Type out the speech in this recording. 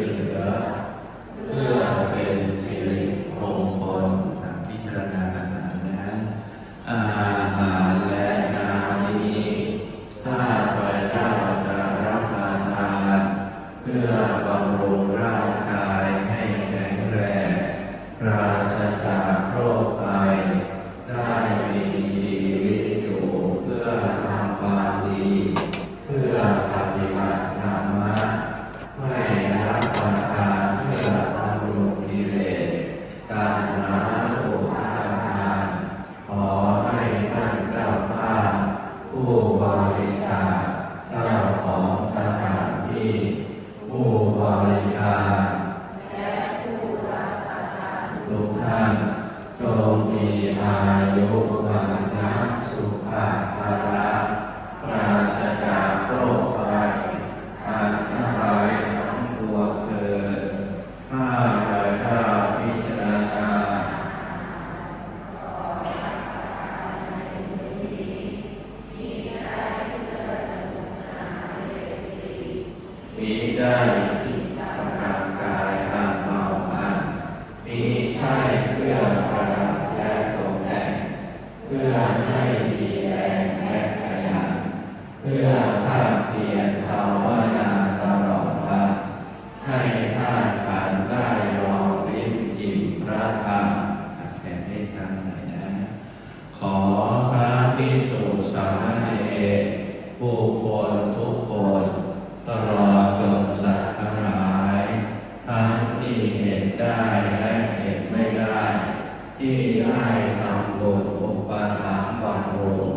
இருக்கிறதா ได้ประกาศกายอันเมาอันมีใช่เพื่อประดับและตกแต่งเพื่อให้มีแรงและขยันเพื่อภาคเพียรภาวนาตลอดวันให้ธาตุขันได้รองริบอิ่มพระธรรมแผ่นเมตตาน่อยขอพระภิกษุสามเณรผู้คนทุกคน เห็นได้และเห็นไม่ได้ ที่ได้ทำบุญอุปถัมภ์บำรุง